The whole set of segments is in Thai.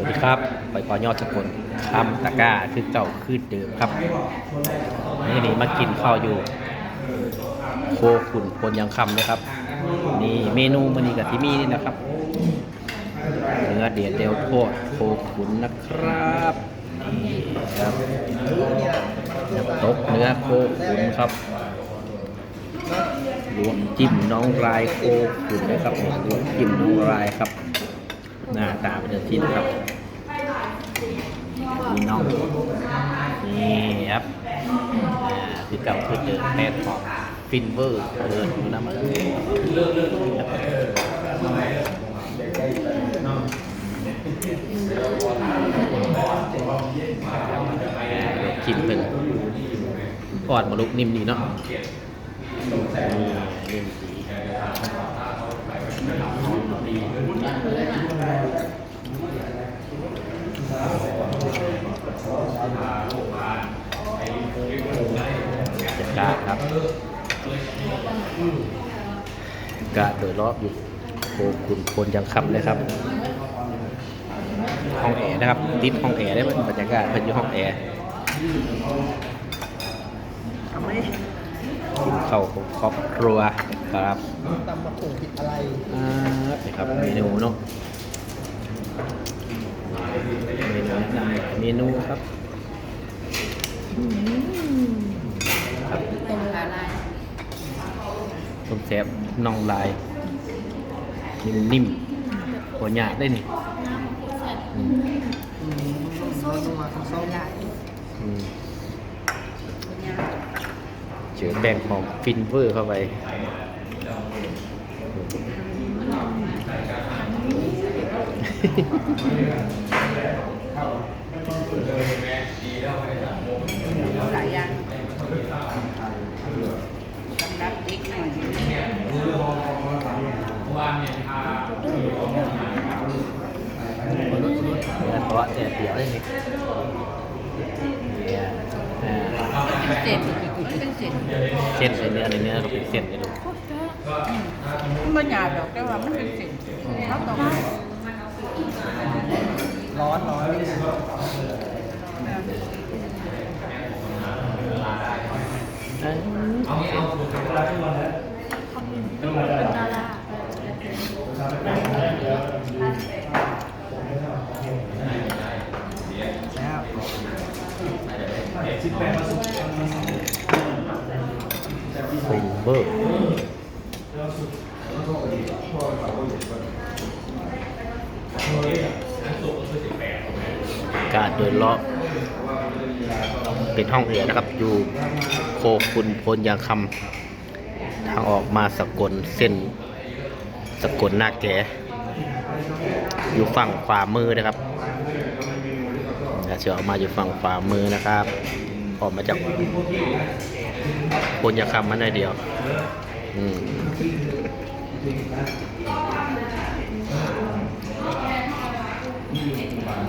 สวัสดีครับไปปอยอดสกุลคำตะกร้าคือเก่าคือเดิมครับนี่นี่มากินข้าวอยู่ โคขุนพลยังคำนะครับ นี่เมนูมันนี้กับที่มีนี่นะครับ เนื้อเดียดเดลโทษโคขุนนะครับนี่ครับน้ำตกเนื้อโคขุนครับรวมจิ้มน้องรายโคขุนนะครับรวมจิ้มน้องรายครับ หน้าตาเป็นอาที่นะครับมีน้องนี่ครับคือเก่าคือเดิมแพทของฟินเวอร์เดินอยู่นะมันกินเป็นอ่อนมาลุกนิ่มดีเนาะนิ่มดี การครับกะโดยรอบอยู่โคคุณคนยังคำเลยครับ ห้องแอร์นะครับ ติดห้องแอร์ได้ไหมบรรยากาศเป็นอยู่ห้องแอร์ทำไมกินข้าวของครอบครัวครับตำมะกรูดผิดอะไรอ่านี่ครับเมนูเนาะ เมนูครับครับเป็นอะไรต้มแซ่บน่องลาย นิ่มๆหัวหยาดได้นี่อืมอืมนัวนัวข้าวส้มอืมเจอแป้งของฟินเวอร์เข้าไปหลายอย่างสำหรับเด็กหน่อย แล้ว เดียวได้นี่เนี่ยอ่าเป็นเศษเป็นเศษเส้นในเนื้อในเนื้อก็เป็นเส้นเลยลูกมันหยาบดอกแต่ว่ามันเป็นเศษเขาต้องร้อนร้อนแล้ ฟินเวอร์การโดยรอบเป็นห้องเอือนะครับ อยู่โคคุณพลยางคำทางออกมาสกลเส้นสกลหน้าแกอยู่ฝั่งขวามือนะครับ เดี๋ยวเชื่อออกมาอยู่ฝั่งขวามือนะครับ ออกมาจากพลยาคำมันได้เดียว อืม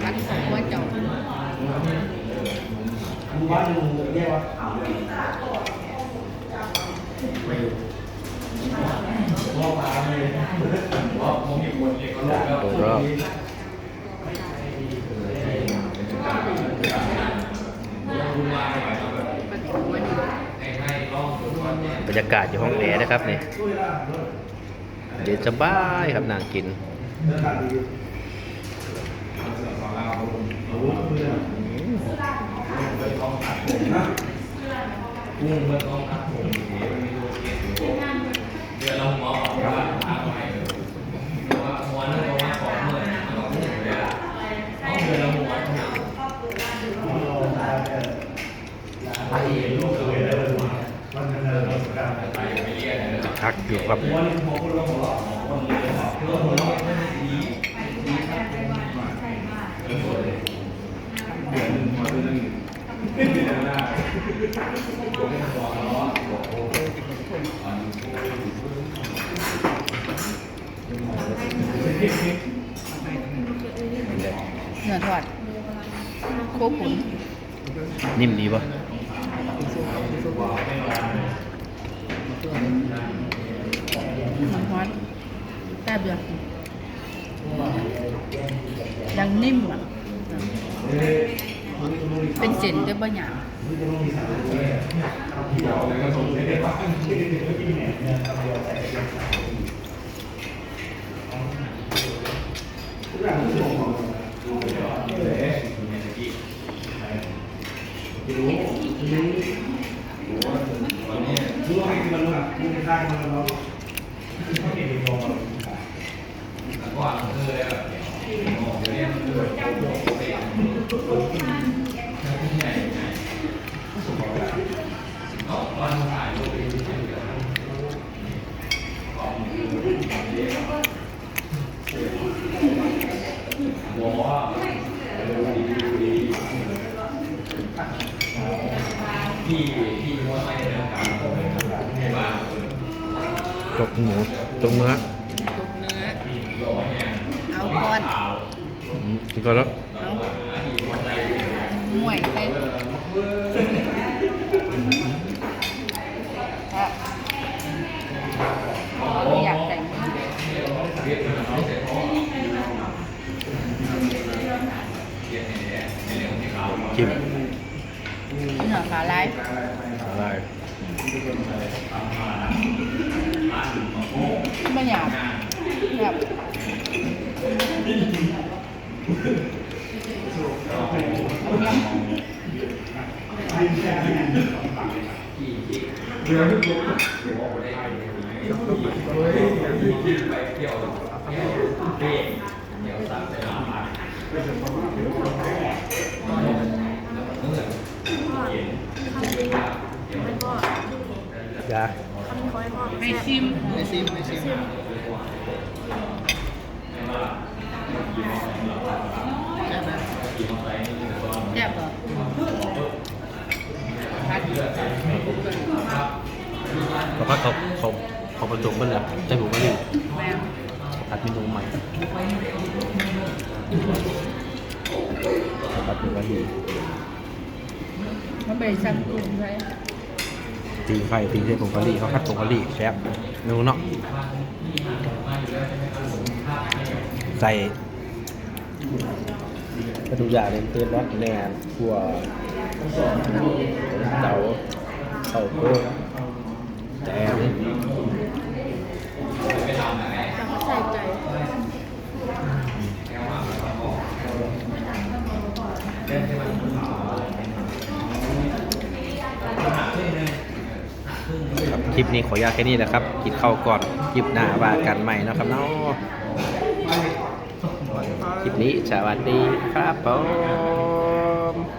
รักของหัวเจ้าดยรอบ มันหัวนี่ บรรยากาศอยู่ห้องแอร์นะครับนี่เย็นสบายครับนางกิน ทักอยู่ครับเนื้อทอดโคขุนนิ่มดีปะ มันฮอตแซ่บเดือดยังนิ่มอะ เป็นเส้นด้วยบะหยา กูรู้เองจะฆ่ามันแล้วก็เห็นมองก่อนเลยแบบเนี่ยมองเนี่ย ตกหมูตกเนื้อทุกเนื้อ เอาก้อนอืมกินก่อนแล้วเอาห่วยไปถ้าไม่อยากแต่ง จิ้ม เนื้อ ขาลายอะไรไม่อยาไม่ซิมไม่ซิมไม่ซิมใช่ไหมแซ่บเหรอพัดเพราเขาเขาเขาผสมกันแล้วใส่หมูกระดิบตัดเมนูใหม่ผัดหมูกระดิ่ มันไปสั่งกลุ่มใช่ตีไข่ตีเส้นผงกะหรี่เขาผัดผงกะหรี่แซ่บเมนูเนาะใส่กระดูกอย่างเลยเต้นรัดแหนมขั่วเตาเต้าโค้งแตงใส่ใจ ครับค ลิปนี้ขออนุญาตแค่นี้นะครับกินข้าวก่อนคลิปหน้าว่ากันใหม่นะครับเนาะคลิปนี้สวัสดีครับผม